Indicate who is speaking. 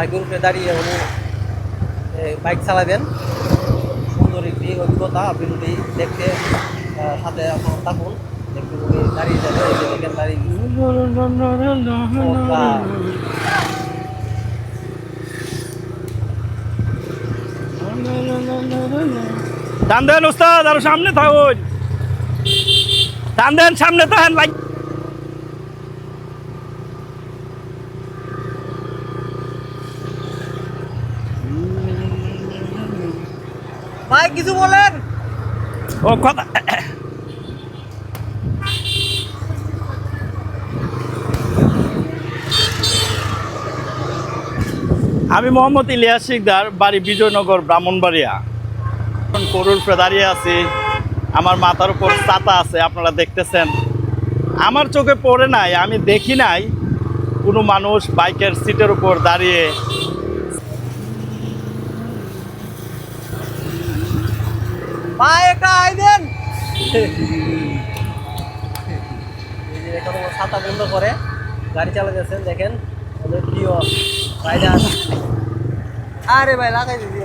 Speaker 1: বাইকের উপরে দাঁড়িয়ে উনি বাইক চালাবেন। সুন্দর একটি অভিজ্ঞতা, আপনি যদি দেখতে সাথে আপনার থাকুন দেখতে উনি দাঁড়িয়ে যাবে দাঁড়িয়ে
Speaker 2: দেন উস্তাদ, আরও সামনে থাকুন। টান দেন সামনে থাকেন, লাইক।
Speaker 1: ভাই, কিছু বলেন।
Speaker 2: ও, কথা আমি মোহাম্মদ ইলিয়াস শিকদার, বাড়ি বিজয়নগর, ব্রাহ্মণবাড়িয়া। এখন করুর দাঁড়িয়ে আছি। আমার মাথার উপর ছাতা আছে, আপনারা দেখতেছেন। আমার চোখে পড়ে নাই, আমি দেখি নাই কোনো মানুষ বাইকের সিটের উপর দাঁড়িয়ে
Speaker 1: ভাই একটা আই দেন। এখন ছাতা বন্ধ করে গাড়ি চালাতেছেন দেখেন আমাদের প্রিয় রাইডার আরে ভাই লাগাই দিদি